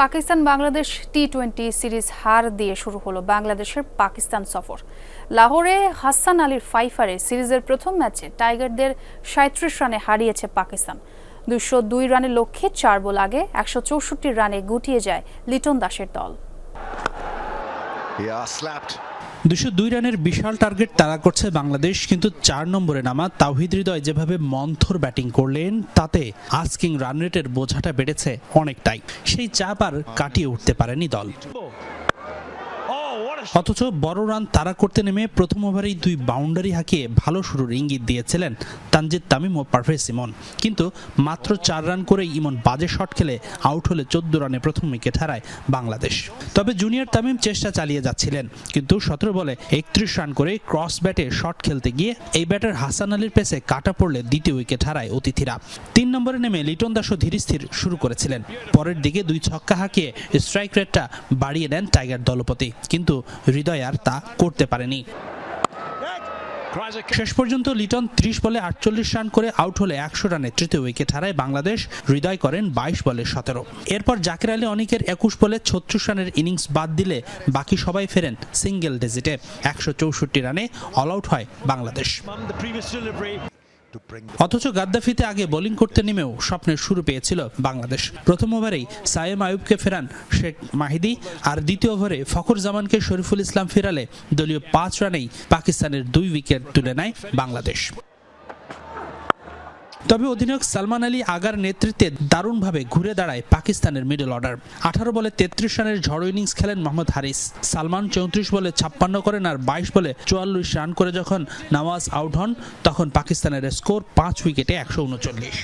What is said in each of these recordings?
Pakistan Bangladesh T twenty series হার দিয়ে শুরু হলো বাংলাদেশের পাকিস্তান সফর লাহোরে হাসান আলীর ফাইফারে সিরিজের প্রথম ম্যাচে টাইগারদের সাঁত্রিশ রানে হারিয়েছে পাকিস্তান দুশো দুই রানের লক্ষ্যে চার বল আগে একশো চৌষট্টি রানে গুটিয়ে যায় লিটন দাসের দল. দুশো দুই রানের বিশাল টার্গেট তারা করছে বাংলাদেশ, কিন্তু চার নম্বরে নামা তাওহিদ হৃদয় যেভাবে মন্থর ব্যাটিং করলেন, তাতে আস্কিং রান রেটের বোঝাটা বেড়েছে অনেকটাই। সেই চাপ আর কাটিয়ে উঠতে পারেনি দল। অথচ বড় রান তাড়া করতে নেমে প্রথম ওভারেই দুই বাউন্ডারি হাঁকিয়ে ভালো শুরুর ইঙ্গিত দিয়েছিলেন তানজিদ তামিম ও পারভেজ ইমন কিন্তু মাত্র চার রান করেই ইমন বাজে শট খেলে আউট হলে চোদ্দ রানে প্রথম উইকেট হারায় বাংলাদেশ। তবে জুনিয়র তামিম চেষ্টা চালিয়ে যাচ্ছিলেন, কিন্তু সতেরো বলে একত্রিশ রান করে ক্রস ব্যাটে শট খেলতে গিয়ে এই ব্যাটার হাসান আলীর পেসে কাটা পড়লে দ্বিতীয় উইকেট হারায় অতিথিরা। তিন নম্বরে নেমে লিটন দাসও ধীরস্থির শুরু করেছিলেন। পরের দিকে দুই ছক্কা হাঁকিয়ে স্ট্রাইক রেটটা বাড়িয়ে নেন টাইগার দলপতি। কিন্তু হৃদয় আর তা করতে পারেনি। শেষ পর্যন্ত লিটন ত্রিশ বলে আটচল্লিশ রান করে আউট হলে একশো রানে তৃতীয় উইকেট হারায় বাংলাদেশ। হৃদয় করেন বাইশ বলে সতেরো। এরপর জাকির আলী অনিকের একুশ বলে ছত্রিশ রানের ইনিংস বাদ দিলে বাকি সবাই ফেরেন সিঙ্গেল ডিজিটে। একশো চৌষট্টি রানে অল আউট হয় বাংলাদেশ। অথচ গাদ্দাফিতে আগে বোলিং করতে নেমেও স্বপ্নের শুরু পেয়েছিল বাংলাদেশ। প্রথম ওভারেই সায়েম আয়ুবকে ফেরান শেখ মাহিদি আর দ্বিতীয় ওভারে ফখর জামানকে শরীফুল ইসলাম ফেরালে দলীয় পাঁচ রানেই পাকিস্তানের দুই উইকেট তুলে নেয় বাংলাদেশ। তবে অধিনায়ক সালমান আলী আগার নেতৃত্বে দারুণভাবে ঘুরে দাঁড়ায় পাকিস্তানের মিডল অর্ডার আঠারো বলে তেত্রিশ রানের ঝড় ইনিংস খেলেন মোহাম্মদ হারিস। সালমান চৌত্রিশ বলে ছাপ্পান্ন করেন আর বাইশ বলে চুয়াল্লিশ রান করে যখন নওয়াজ আউট হন, তখন পাকিস্তানের স্কোর পাঁচ উইকেটে একশো উনচল্লিশ.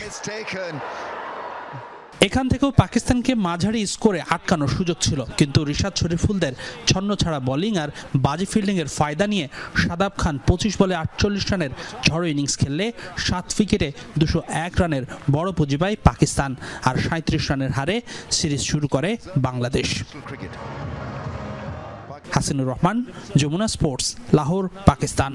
এখান থেকেও পাকিস্তানকে মাঝারি স্কোরে আটকানোর সুযোগ ছিল কিন্তু রিশাদ শরীফুলদের ছন্ন ছাড়া বোলিং আর বাজি ফিল্ডিংয়ের ফায়দা নিয়ে সাদাব খান পঁচিশ বলে আটচল্লিশ রানের ঝড়ো ইনিংস খেললে সাত উইকেটে দুশো এক রানের বড় পুঁজি পায় পাকিস্তান আর সাঁত্রিশ রানের হারে সিরিজ শুরু করে বাংলাদেশ. হাসিনুর রহমান, যমুনা স্পোর্টস, লাহোর, পাকিস্তান